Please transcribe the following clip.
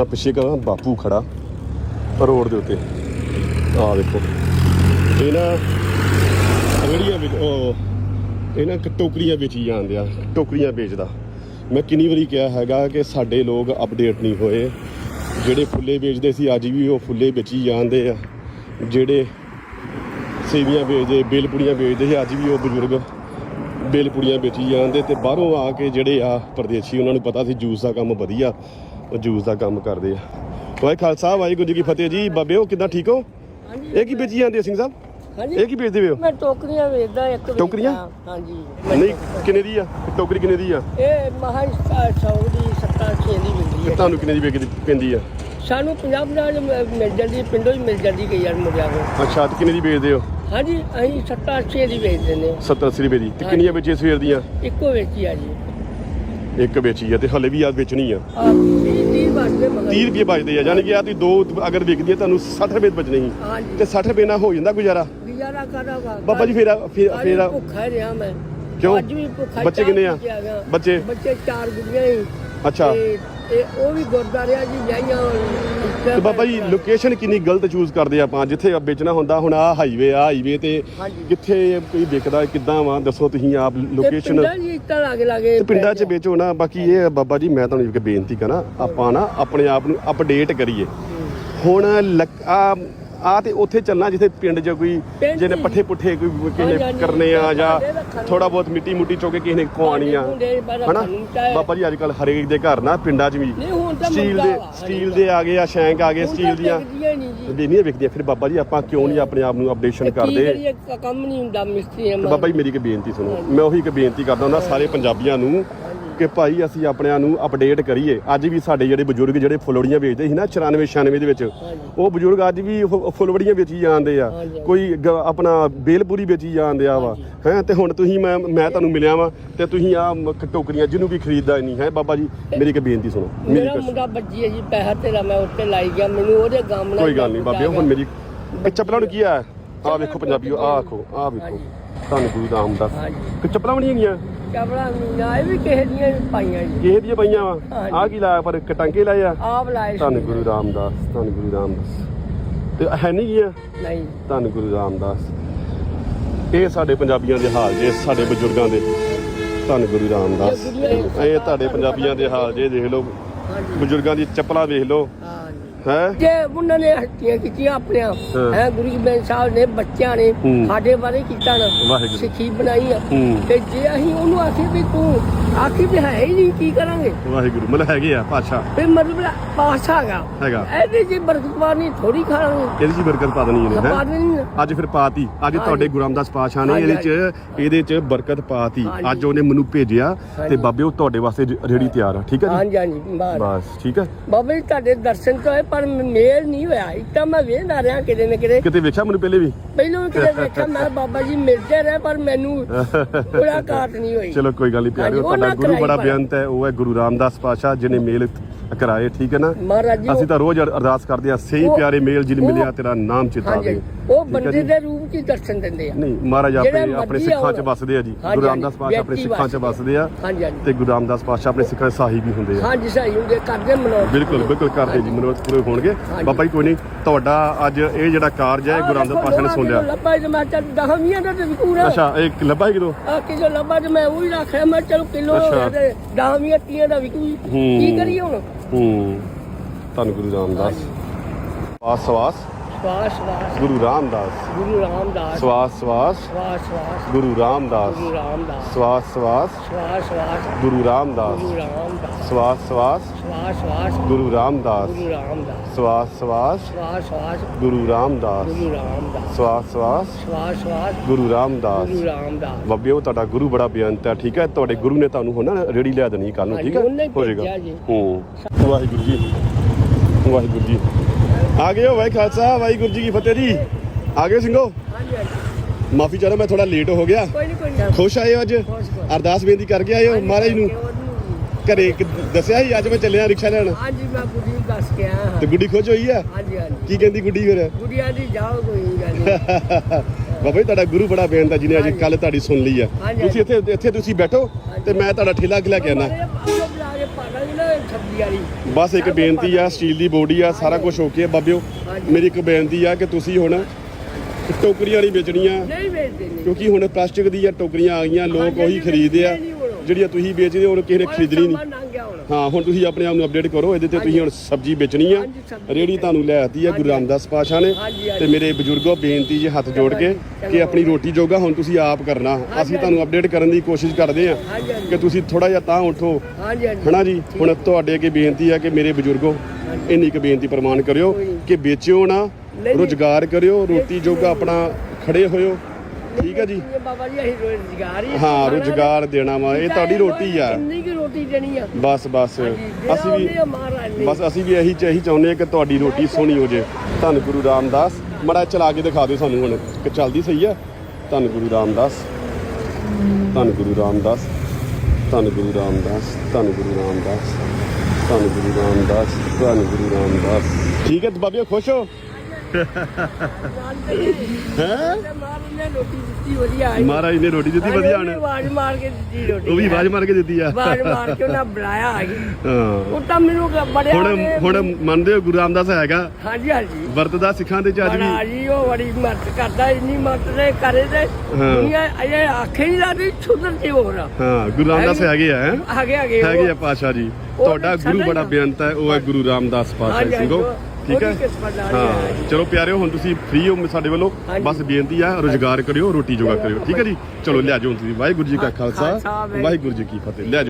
ਆ ਪਿੱਛੇ ਕਾ ਬਾਪੂ ਖੜਾ ਰੋਡ ਦੇ ਉੱਤੇ। ਆਹ ਦੇਖੋ। ਇਹ ਨਾ ਰੇੜੀਆਂ ਵਿੱਚ, ਉਹ, ਇਹ ਨਾ ਕ- ਟੋਕਰੀਆਂ ਵੇਚੀ ਜਾਂਦੇ ਆ, ਟੋਕਰੀਆਂ ਵੇਚਦਾ। ਮੈਂ ਕਿੰਨੀ ਵਾਰੀ ਕਿਹਾ ਹੈਗਾ ਕਿ ਸਾਡੇ ਲੋਕ ਅਪਡੇਟ ਨਹੀਂ ਹੋਏ। ਜਿਹੜੇ ਫੁੱਲੇ ਵੇਚਦੇ ਸੀ, ਅੱਜ ਵੀ ਉਹ ਫੁੱਲੇ ਵੇਚੀ ਜਾਂਦੇ ਆ। ਜਿਹੜੇ ਸੇਵੀਆਂ ਵੇਚਦੇ, ਬੇਲ ਵੇਚਦੇ ਸੀ, ਅੱਜ ਵੀ ਉਹ ਬਜ਼ੁਰਗ ਬੇਲ ਪੁੜੀਆਂ ਵੇਚੀ ਜਾਂਦੇ। ਤੇ ਬਾਹਰੋਂ ਆ ਕੇ ਜਿਹੜੇ ਆ ਪਰਦੇਸੀ, ਉਹਨਾਂ ਨੂੰ ਪਤਾ ਸੀ ਜੂਸ ਦਾ ਕੰਮ ਵਧੀਆ। ਉਹ ਜੂਸ ਦਾ ਕੰਮ ਕਰਦੇ ਆ। ਵਾਹਿ ਖਾਲਸਾ ਵਾਹਿਗੁਰੂ ਜੀ ਕੀ ਫਤਿਹ ਜੀ। ਬਾਬਿਓ ਕਿੱਦਾਂ ਠੀਕ ਹੋ? ਹਾਂਜੀ ਇਹ ਕੀ ਵੇਚੀ ਜਾਂਦੇ ਸਿੰਘ ਸਾਹਿਬ? ਹਾਂਜੀ। ਇਹ ਕੀ ਵੇਚਦੇ ਹੋ? ਮੈਂ ਟੋਕਰੀਆਂ ਵੇਚਦਾ ਇੱਕ ਵੇਚਦਾ। ਟੋਕਰੀਆਂ? ਹਾਂਜੀ। ਨਹੀਂ ਕਿੰਨੇ ਦੀ ਆ? ਟੋਕਰੀ ਕਿੰਨੇ ਦੀ ਆ? ਇਹ ਮਹਾ 100 ਦੀ 70 6 ਦੀ ਮਿਲਦੀ ਹੈ। ਤੁਹਾਨੂੰ ਕਿੰਨੇ ਦੀ ਵੇਚਦੀ ਪੈਂਦੀ ਆ? ਸਾਨੂੰ 50 50 ਮਿਲ ਜਾਂਦੀ ਪਿੰਡੋਂ ਹੀ ਮਿਲ ਜਾਂਦੀ ਕਈ ਵਾਰ ਮੁੰਡਿਆਂ ਕੋਲ। ਅੱਛਾ ਤੇ ਕਿੰਨੇ ਦੀ ਵੇਚਦੇ ਹੋ? ਹਾਂਜੀ ਅਸੀਂ 70 6 ਦੀ ਵੇਚ ਦਿੰਦੇ 70 80 ਰੁਪਏ ਦੀ ਤੇ ਕਿੰਨੀਆਂ ਵੇਚੀਆਂ ਸਵੇਰ ਦੀਆਂ? ਹਾਂ। ਇੱਕੋ ਵੇਚੀ ਆ ਜੀ। ਇੱਕ ਵੇਚੀ ਆ ਤੇ ਹਲੇ ਵੀ ਆ ਵੇਚਣੀ ਆ। ਆ 30 30 ਬਚਦੇ ਮਗਰ। 30 ਰੁਪਏ ਬਚਦੇ ਆ ਯਾਨੀ ਕਿ ਆ ਤੁਸੀਂ ਦੋ ਅਗਰ ਵਿਕਦੀ ਆ ਤੁਹਾਨੂੰ 60 ਰੁਪਏ ਬਚਣੇ ਸੀ। ਤੇ 60 ਰੁਪਏ ਨਾਲ ਹੋ ਜਾਂਦਾ ਗੁਜ਼ਾਰਾ। ਗੁਜ਼ਾਰਾ ਕਰਾਂਗਾ ਬਾਬਾ ਜੀ ਫੇਰ ਫੇਰ ਭੁੱਖਾ ਰਿਹਾ ਮੈਂ। ਕਿਉਂ? ਅੱਜ ਵੀ ਭੁੱਖਾ ਬੱਚੇ ਕਿੰਨੇ ਆ? ਬੱਚੇ? ਬੱਚੇ? ਚਾਰ ਗੁੱਡੀਆਂ ਹੀ। ਅੱਛਾ। ਤੇ ਉਹ ਵੀ ਗੁਰਦਾਰਿਆ ਜੀ ਜਾਈਆਂ ਤੇ ਬਾਬਾ ਜੀ ਲੋਕੇਸ਼ਨ ਕਿੰਨੀ ਗਲਤ ਚੂਜ਼ ਕਰਦੇ ਆਪਾਂ? ਜਿੱਥੇ ਆ ਵੇਚਣਾ ਹੁੰਦਾ ਹੁਣ ਆ ਹਾਈਵੇ ਆ ਹਾਈਵੇ ਤੇ। ਕਿੱਥੇ ਕੋਈ ਵਿਕਦਾ ਕਿੱਦਾਂ ਵਾ? ਦੱਸੋ ਤੁਸੀਂ ਆਪ ਲੋਕੇਸ਼ਨ ਪਿੰਡਾਂ ਜੀ ਇੱਟਾਂ ਲਾਗੇ ਲਾਗੇ ਤੇ ਪਿੰਡਾਂ 'ਚ ਵੇਚੋ ਨਾ ਬਾਕੀ ਇਹ ਬਾਬਾ ਜੀ ਮੈਂ ਤੁਹਾਨੂੰ ਇੱਕ ਬੇਨਤੀ ਕਰਾਂ ਆਪਾਂ ਨਾ ਆਪਣੇ ਆਪ ਨੂੰ ਅਪਡੇਟ ਕਰੀਏ। ਹੁਣ ਆ ਆ ਤੇ ਉੱਥੇ ਚੱਲਣਾ ਜਿੱਥੇ ਪਿੰਡ 'ਚ ਕੋਈ ਜਿਹਨੇ ਚ- ਪੱਠੇ ਪੁੱਠੇ ਕੋਈ ਕਿਸੇ ਨੇ। ਕਰਨੇ ਆ ਜਾਂ। ਥੋੜਾ ਬਹੁਤ ਮਿੱਟੀ ਮੁੱਟੀ ਚੁੱਕ ਕੇ ਕਿਸੇ ਨੇ ਆ। ਹਨਾ? ਬਾਬਾ ਜੀ ਅੱਜ ਕੱਲ ਹਰੇਕ ਦੇ ਘਰ ਨਾ ਪਿੰਡਾਂ 'ਚ ਵੀ ਸਟੀਲ ਦੇ ਸਟੀਲ ਦੇ ਆ ਗਏ ਆ ਸ਼ੈਂਕ ਆ ਗਏ ਸਟੀਲ ਦੀਆਂ ਨਹੀਂ ਨਹੀਂ ਵਿਕਦੀਆਂ ਫਿਰ ਬਾਬਾ ਜੀ ਆਪਾਂ ਕਿਉਂ ਨਹੀਂ ਆਪਣੇ ਆਪ ਨੂੰ ਅਪਡੇਸ਼ਨ ਕਰਦੇ? ਕਰੀਏ, ਕ- ਕੰਮ ਨਹੀਂ ਹੁੰਦਾ ਮਿਸਤਰੀ ਤੇ ਬਾਬਾ ਜੀ ਮੇਰੀ ਇੱਕ ਬੇਨਤੀ ਸੁਣੋ। ਮੈਂ ਉਹੀ ਇੱਕ ਬੇਨਤੀ ਕਰਦਾ ਹੁੰਦਾ ਸਾਰੇ ਪੰਜਾਬੀਆਂ ਨੂੰ ਕਿ ਭਾਈ ਅਸੀਂ ਆਪਣਿਆਂ ਨੂੰ ਅਪਡੇਟ ਕਰੀਏ। ਅੱਜ ਵੀ ਸਾਡੇ ਜਿਹੜੇ ਬਜ਼ੁਰਗ ਜਿਹੜੇ ਫੁੱਲਵੜੀਆਂ ਵੇਚਦੇ ਸੀ ਨਾ 94 96 ਦੇ ਵਿੱਚ ਉਹ ਬਜ਼ੁਰਗ ਅੱਜ ਵੀ ਫੁੱਲਵੜੀਆਂ ਵੇਚੀ ਜਾਂਦੇ ਆ। ਕੋਈ ਗ- ਆਪਣਾ ਬੇਲਪੂਰੀ ਵੇਚੀ ਜਾਂਦੇ ਆ ਵਾ। ਹੈ ਤੇ ਹੁਣ ਤੁਸੀਂ ਮੈਂ ਮੈਂ ਤੁਹਾਨੂੰ ਮਿਲਿਆ ਵਾ ਤੇ ਤੁਸੀਂ ਆ ਟੋਕਰੀਆਂ ਜਿਹਨੂੰ ਵੀ ਖਰੀਦਦਾ ਨਹੀਂ ਹੈ ਬਾਬਾ ਜੀ ਮੇਰੀ ਇੱਕ ਬੇਨਤੀ ਸੁਣੋ ਮੇਰੀ ਮੁੰਡਾ ਬੱਜੀ ਹੈ ਜੀ ਪੈਸਾ ਤੇਰਾ ਮੈਂ ਉੱਤੇ ਲਾਈ ਗਿਆ ਮੈਨੂੰ ਉਹਦੇ ਗਮ ਨਾਲ ਕੋਈ ਗੱਲ ਨਹੀਂ ਬਾਬੇ ਹੁਣ ਮੇਰੀ ਇਹ ਚੱਪਲਾਂ ਨੂੰ ਕੀ ਆ ਆ ਵੇਖੋ ਪੰਜਾਬੀਓ ਆ ਆਖੋ ਆ ਵੇਖੋ। ਤੁਹਾਨੂੰ ਗੁਰੂ ਰਾਮਦਾਸ ਹਾਂਜੀ। ਕਿ ਚੱਪਲਾਂ ਵੀ ਨਹੀਂ ਹੈਗੀਆਂ? ਕਬੜਾ ਮੀਨਾ ਇਹ ਵੀ ਕਿਸੇ ਦੀਆਂ ਪਾਈਆਂ ਜੀ। ਕਿਸੇ ਦੀਆਂ ਪਈਆਂ ਵਾ? ਹਾਂਜੀ। ਆ ਕੀ ਲਾਇਆ ਪਰ ਲਾਏ ਆ? ਆਪ ਲਾਏ ਸੀ। ਧੰਨ ਗੁਰੂ ਰਾਮਦਾਸ ਧੰਨ ਗੁਰੂ ਰਾਮਦਾਸ ਤੇ ਹੈ ਨਹੀਂ ਗਿਆ ਨਹੀਂ। ਧੰਨ ਗੁਰੂ ਰਾਮਦਾਸ ਇਹ ਸਾਡੇ ਪੰਜਾਬੀਆਂ ਦੇ ਹਾਲ ਜੇ ਸਾਡੇ ਬਜ਼ੁਰਗਾਂ ਦੇ। ਧੰਨ ਗੁਰੂ ਰਾਮਦਾਸ ਇਹ ਤੁਹਾਡੇ ਪੰਜਾਬੀਆਂ ਦੇ ਹਾਲ ਜੇ ਦੇਖ ਲਓ। ਬਜ਼ੁਰਗਾਂ ਦੀ ਚੱਪਲਾਂ ਵੇਖ ਲਓ। ਹੈ? ਜੇ ਉਹਨਾਂ ਨੇ ਹੱਟੀਆਂ ਕੀਤੀਆਂ ਆਪਣੀਆਂ। ਹਾਂ। ਹੈ ਗੁਰੂ ਗੋਬਿੰਦ ਸਾਹਿਬ ਨੇ ਬੱਚਿਆਂ ਨੇ ਹੂੰ। ਸਾਡੇ ਬਾਰੇ ਕੀਤਾ ਨਾ। ਵਾਹਿਗੁਰੂ। ਸਿੱਖੀ ਬਣਾਈ ਆ। ਹੂੰ। ਤੇ ਜੇ ਅਸੀਂ ਉਹਨੂੰ ਆਖੀ ਵੀ ਤੂੰ ਆਖੀ ਵੀ ਹੈ ਹੀ ਨਹੀਂ ਕੀ ਕਰਾਂਗੇ? ਵਾਹਿਗੁਰੂ ਮਤਲਬ ਹੈਗੇ ਆ ਪਾਸ਼ਾ ਵੀ ਮਤਲਬ ਪਾਸ ਹੈਗਾ। ਹੈਗਾ। ਇਹਦੇ ਜੀ ਬਰਕਤਵਾਨੀ ਥੋੜੀ ਖਾਣਾਂਗੇ ਇਹਦੀ ਜੀ ਬਰਕਤ ਪਾ ਦੇਣੀ ਇਹਨੇ ਹੈ? ਆ। ਅੱਜ ਫਿਰ ਪਾਤੀ। ਅੱਜ ਤੁਹਾਡੇ ਗੁਰੂ ਰਾਮਦਾਸ ਪਾਸ਼ਾ ਨੇ ਇਹਦੇ ਚ ਇਹਦੇ ਚ ਬਰਕਤ ਪਾਤੀ। ਹਾਂਜੀ। ਅੱਜ ਉਹਨੇ ਮੈਨੂੰ ਭੇਜਿਆ ਤੇ ਹਾਂਜੀ। ਬਾਬੇ ਉਹ ਤੁਹਾਡੇ ਵਾਸਤੇ ਰੇੜੀ ਤਿਆਰ ਆ ਠੀਕ ਹੈ ਜੀ? ਹਾਂਜੀ ਹਾਂਜੀ। ਬਸ। ਠੀਕ ਹੈ? ਬਾਬਾ ਜੀ ਤੁਹਾਡੇ ਦਰਸ਼ਨ ਤੋਂ ਹੋਏ ਪਰ ਮੇਲ ਨਹੀਂ ਹੋਇਆ। ਇੱਦਾਂ ਮੈਂ ਵੇਖਦਾ ਰਿਹਾ ਕਿਤੇ ਨਾ ਕਿਤੇ। ਕਿਤੇ ਵੇਖਿਆ ਮੈਨੂੰ ਪਹਿਲੇ ਵੀ? ਪਹਿਲਾਂ ਵੀ ਕਿਤੇ ਵੇਖਿਆ। ਮੈਂ ਬਾਬਾ ਜੀ ਮਿਲਦੇ ਰਹੇ ਪਰ ਮੈਨੂੰ ਮੁਲਾਕਾਤ ਨਹੀਂ ਹੋਈ। ਚਲੋ ਕੋਈ ਗੱਲ ਨਹੀਂ ਪਿਆਰਿਓ ਤੁਹਾਡਾ ਗੁਰੂ ਬੜਾ ਬੇਅੰਤ ਹੈ। ਉਹ ਹੈ ਗੁਰੂ ਰਾਮਦਾਸ ਪਾਸ਼ਾ ਜਿਹਨੇ ਮੇਲ ਕਰਾਏ ਠੀਕ ਹੈ ਨਾ? ਮਹਾਰਾਜ ਜੀ ਅਸੀਂ ਤਾਂ ਰੋਜ਼ ਅਰ- ਅਰਦਾਸ ਕਰਦੇ ਆ ਸਹੀ ਪਿਆਰੇ ਮੇਲ ਉਹ- ਮਿਲਿਆ ਤੇਰਾ ਨਾਮ ਚਿਤਾ ਹਾਂਜੀ ਦੇ। ਉਹ ਬੰਦੇ? ਦੇ ਰੂਪ 'ਚ ਦਰਸ਼ਨ ਦਿੰਦੇ ਆ। ਨਹੀਂ ਮਹਾਰਾਜ ਆਪਣੇ ਆਪਣੇ ਸਿੱਖਾਂ 'ਚ। ਵੱਸਦੇ ਆ ਜੀ। ਗੁਰੂ ਰਾਮਦਾਸ ਪਾਸ਼ਾ ਆਪਣੇ ਸਿੱਖਾਂ 'ਚ ਵੱਸਦੇ ਆ। ਤੇ ਗੁਰੂ ਰਾਮਦਾਸ ਪਾਸ਼ਾ ਆਪਣੇ ਸਿੱਖਾਂ 'ਚ ਸਾਹਿਬ ਵੀ ਹੁੰਦੇ ਆ। ਹਾਂਜੀ ਸਹੀ ਹੁੰਦੇ ਕਰਦੇ ਮਨੋ ਬਿਲਕੁਲ ਬਿਲਕੁਲ ਕਰਦੇ ਜੀ ਮਨੋਰਥ ਪੂਰੇ ਹੋਣਗੇ। ਬਾਬਾ ਜੀ ਕੋਈ ਨਹੀਂ ਤੁਹਾਡਾ ਅੱਜ ਇਹ ਜਿਹੜਾ ਕਾਰਜ ਹੈ ਗੁਰੂ ਰਾਮਦਾਸ ਪਾਸ਼ਾ ਨੇ ਸੁਣ ਲਿਆ ਲੱਭਾ ਜੇ ਮੈਂ ਚੱਲ ਦਹਮੀਆਂ ਦਾ ਤੇ ਵਿਕੂਰਾ ਅੱਛਾ ਇਹ ਲੱਭਾ ਕਿਦੋਂ ਆ ਕਿਲੋ ਲੱਭਾ ਤੇ ਮੈਂ ਉਹ ਹੀ ਰੱਖਿਆ ਮੈਂ ਚਲ ਕਿਲੋ ਦਹਮੀਆਂ ਤੀਆਂ ਦਾ ਹੂੰ। ਕੀ ਕਰੀਏ ਹੁਣ? ਹੂੰ। ਧੰਨ ਗੁਰੂ ਰਾਮਦਾਸ। ਸਵਾਸ ਸਵਾਸ ਸਵਾਸ ਸਵਾਸ ਗੁਰੂ ਰਾਮਦਾਸ ਗੁਰੂ ਰਾਮਦਾਸ ਸਵਾਸ ਸਵਾਸ ਸਵਾਸ ਸਵਾਸ ਗੁਰੂ ਰਾਮਦਾਸ ਗੁਰੂ ਰਾਮਦਾਸ ਸਵਾਸ ਸਵਾਸ ਸਵਾਸ ਸਵਾਸ ਗੁਰੂ ਰਾਮਦਾਸ ਗੁਰੂ ਰਾਮਦਾਸ ਸਵਾਸ ਸਵਾਸ ਸਵਾਸ ਸਵਾਸ ਗੁਰੂ ਰਾਮਦਾਸ ਗੁਰੂ ਰਾਮਦਾਸ ਸਵਾਸ ਸਵਾਸ ਸਵਾਸ ਸਵਾਸ ਗੁਰੂ ਰਾਮਦਾਸ ਗੁਰੂ ਰਾਮਦਾਸ ਸਵਾਸ ਸਵਾਸ ਸਵਾਸ ਸਵਾਸ ਗੁਰੂ ਰਾਮਦਾਸ ਗੁਰੂ ਰਾਮਦਾਸ ਬੱਬਿਓ ਤੁਹਾਡਾ ਗੁਰੂ ਬੜਾ ਬੇਅੰਤ ਹੈ ਠੀਕ ਹੈ ਤੁਹਾਡੇ ਗੁਰੂ ਨੇ ਤੁਹਾਨੂੰ ਹੁਣ ਨਾ ਰੇੜੀ ਲਿਆ ਦੇਣੀ ਕੱਲ ਨੂੰ ਠੀਕ ਹੈ ਜਾਏਗਾ। ਹੂੰ ਵਾਹਿਗੁਰੂ ਜੀ ਵਾਹਿਗੁਰੂ ਜੀ ਆ ਗਏ ਹੋ ਵਾਹਿ ਖਾਲਸਾ ਵਾਹਿਗੁਰੂ ਜੀ ਕੀ ਫਤਿਹ ਜੀ। ਆ ਗਏ ਸਿੰਘੋ? ਮਾਫੀ ਚਾਹੋ ਮੈਂ ਥੋੜਾ ਲੇਟ ਹੋ ਗਿਆ। ਕੋਈ ਨਹੀਂ ਕੋਈ ਨਹੀਂ ਖੁਸ਼ ਆਏ ਹੋ ਅੱਜ? ਅਰਦਾਸ ਬੇਨਤੀ ਕਰਕੇ ਆਏ ਹੋ ਮਹਾਰਾਜ ਨੂੰ? ਘਰੇ ਦੱਸਿਆ ਸੀ ਅੱਜ ਮੈਂ ਚੱਲਿਆ ਰਿਕਸ਼ਾ ਲੈਣ। ਹਾਂਜੀ ਮੈਂ ਗੁੱਡੀ ਨੂੰ ਦੱਸ ਕੇ ਆਇਆ ਹਾਂ। ਤੇ ਗੁੱਡੀ ਖੁਸ਼ ਹੋਈ ਆ? ਹਾਂਜੀ ਹਾਂਜੀ। ਕੀ ਕਹਿੰਦੀ ਗੁੱਡੀ ਫਿਰ? ਗੁੱਡੀਆਂ ਦੀ ਜਾਓ ਕੋਈ ਗੱਲ ਨਹੀਂ ਬਾਬਾ ਜੀ ਤੁਹਾਡਾ ਗੁਰੂ ਬੜਾ ਬੇਅੰਤ ਹੈ ਜਿਹਨੇ ਅੱਜ ਕੱਲ ਤੁਹਾਡੀ ਸੁਣ ਲਈ ਆ। ਤੁਸੀਂ ਇੱਥੇ ਇੱਥੇ ਤੁਸੀਂ ਬੈਠੋ ਤੇ ਮੈਂ ਤੁਹਾਡਾ ਠੇਲਾ ਲੈ ਕੇ ਆਣਾ ਸਬਜ਼ੀ ਬੋਡੀ ਵਾਲੀ। ਬਸ ਇੱਕ ਬੇਨਤੀ ਆ ਸਟੀਲ ਦੀ ਬੋਡੀ ਆ ਸਾਰਾ ਕੁਝ ਓਕੇ ਆ ਬਾਬਿਓ। ਮੇਰੀ ਇੱਕ ਬੇਨਤੀ ਆ ਕਿ ਤੁਸੀਂ ਹੁਣ ਟੋਕਰੀਆਂ ਨਹੀਂ ਵੇਚਣੀਆਂ। ਨਹੀਂ ਵੇਚਦੇ ਕਿਉਂਕਿ ਹੁਣ ਪਲਾਸਟਿਕ ਦੀਆਂ ਟੋਕਰੀਆਂ ਆ ਗਈਆਂ ਲੋਕ ਉਹੀ ਖਰੀਦਦੇ ਆ। ਜਿਹੜੀਆਂ ਤੁਸੀਂ ਵੇਚਦੇ ਹੋ ਉਹ ਕਿਸੇ ਨੇ ਖਰੀਦਣੀ ਨਹੀਂ। ਹਾਂ ਹੁਣ ਤੁਸੀਂ ਆਪਣੇ ਆਪ ਨੂੰ ਅਪਡੇਟ ਕਰੋ ਇਹਦੇ ਤੇ ਤੁਸੀਂ ਹੁਣ ਸਬਜ਼ੀ ਵੇਚਣੀ ਆ। ਰੇੜੀ ਤੁਹਾਨੂੰ ਲੈ ਆਤੀ ਆ ਗੁਰੂ ਰਾਮਦਾਸ ਪਾਸ਼ਾ ਨੇ। ਤੇ ਮੇਰੇ ਬਜ਼ੁਰਗੋ ਬੇਨਤੀ ਜੀ ਹੱਥ ਜੋੜ ਕੇ। ਕਿ ਆਪਣੀ ਰੋਟੀ ਜੋਗਾ ਹੁਣ ਤੁਸੀਂ ਆਪ ਕਰਨਾ। ਅਸੀਂ ਤੁਹਾਨੂੰ ਅਪਡੇਟ ਕਰਨ ਦੀ ਕੋਸ਼ਿਸ਼ ਕਰਦੇ ਆ। ਕਿ ਤੁਸੀਂ ਥੋੜਾ ਜਿਹਾ ਤਾਂ ਉਠੋ। ਹਨਾ ਜੀ? ਹੁਣ ਤੁਹਾਡੇ ਅੱਗੇ ਬੇਨਤੀ ਆ ਕਿ ਮੇਰੇ ਬਜ਼ੁਰਗੋ ਇੰਨੀ ਕੁ ਬੇਨਤੀ ਪ੍ਰਮਾਣ ਕਰਿਓ। ਕਿ ਵੇਚਿਓ ਨਾ। ਰੋਜ਼ਗਾਰ ਕਰਿਓ ਰੋਟੀ ਜੋਗਾ ਆਪਣਾ ਖੜੇ ਹੋਇਓ। ਠੀਕ ਹੈ ਜੀ। ਇਹ ਬਾਬਾ ਜੀ ਅਸੀਂ ਰੋਜ਼ਗਾਰ ਹੀ ਹਾਂ ਰੋਜ਼ਗਾਰ ਦੇਣਾ ਵਾ। ਇਹ ਤੁਹਾਡੀ ਰੋਟੀ ਆ। ਕਿੰਨੀ ਕੀ ਰੋਟੀ ਦੇਣੀ ਆ। ਬਸ ਬਸ। ਅਸੀਂ ਵੀ ਬਸ ਅਸੀਂ ਵੀ ਇਹੀ ਚਾਹੀ ਚਾਹੁੰਦੇ ਹਾਂ ਕਿ ਤੁਹਾਡੀ ਰੋਟੀ ਸੋਹਣੀ ਹੋ ਜੇ। ਧੰਨ ਗੁਰੂ ਰਾਮਦਾਸ। ਮੜਾ ਚਲਾ ਕੇ ਦਿਖਾ ਦਿਓ ਸਾਨੂੰ ਹੁਣ ਕਿ ਚੱਲਦੀ ਸਹੀ ਆ। ਧੰਨ ਗੁਰੂ ਰਾਮਦਾਸ। ਧੰਨ ਗੁਰੂ ਰਾਮਦਾਸ। ਧੰਨ ਗੁਰੂ ਰਾਮਦਾਸ। ਧੰਨ ਗੁਰੂ ਰਾਮਦਾਸ। ਧੰਨ ਗੁਰੂ ਰਾਮਦਾਸ। ਧੰਨ ਗੁਰੂ ਰਾਮਦਾਸ। ਠੀਕ ਹੈ ਬਾਬੇ ਖੁਸ਼ ਹੋ? ਹੈ? ਮਹਾਰਾਜ ਨੇ ਰੋਟੀ ਦਿੱਤੀ ਵਧੀਆ ਉਹਨੇ ਹਣ ਆਵਾਜ਼ ਮਾਰ ਕੇ ਦਿੱਤੀ ਰੋਟੀ। ਉਹ ਵੀ ਆਵਾਜ਼ ਮਾਰ ਕੇ ਦਿੱਤੀ ਆ। ਆਵਾਜ਼ ਮਾਰ ਕੇ ਉਹਨਾਂ ਬੁਲਾਇਆ ਆ ਗਈ ਹਾਂ। ਉਹ ਤਾਂ ਮੈਨੂੰ ਬੜਿਆ ਹੁਣ ਹੁਣ ਮੰਨਦੇ ਹੋ ਗੁਰੂ ਰਾਮਦਾਸ ਹੈਗਾ? ਹਾਂਜੀ ਹਾਂਜੀ। ਵਰਤਦਾ ਸਿੱਖਾਂ ਦੇ ਚ ਅੱਜ ਬੜਾ ਵੀ ਜੀ ਉਹ ਬੜੀ ਮਦਦ ਕਰਦਾ ਇੰਨੀ ਮਦਦ ਦੇ ਕਰੇ ਤੇ ਹਾਂ। ਦੁਨੀਆ ਅਜੇ ਆਖੇ ਨਹੀਂ ਲੱਗਦੀ ਸੁਧਰ ਜੀ ਹੋਰ। ਹਾਂ ਗੁਰੂ ਰਾਮਦਾਸ ਹੈਗੇ ਆ ਹੈਂ? ਆਗੇ ਆਗੇ ਹੈਗੇ ਆ ਪਾਸ਼ਾ ਜੀ। ਤੁਹਾਡਾ ਤਾਂ ਗੁਰੂ ਬੜਾ ਹੀ ਆ। ਬੇਅੰਤ ਹੈ ਉਹ ਹੈ ਗੁਰੂ ਰਾਮਦਾਸ ਪਾਸ਼ਾ ਹਾਂਜੀ, ਸਿੰਘੋ ਠੀਕ ਹੈ? ਹੀ। ਚਲੋ ਪਿਆਰਿਓ ਹੁਣ ਤੁਸੀਂ ਫ੍ਰੀ ਹੋ ਸਾਡੇ ਵੱਲੋਂ। ਬਸ ਬੇਨਤੀ ਆ ਰੋਜ਼ਗਾਰ ਕਰਿਓ ਰੋਟੀ ਜੋਗਾ ਕਰਿਓ। ਠੀਕ ਹੈ ਜੀ? ਚਲੋ ਲਿਆ ਜਾਓ ਤੁਸੀਂ। ਵਾਹਿਗੁਰੂ ਜੀ ਕਾ ਖਾਲਸਾ ਵਾਹਿਗੁਰੂ। ਜੀ ਕੀ ਫਤਿਹ। ਲਿਆ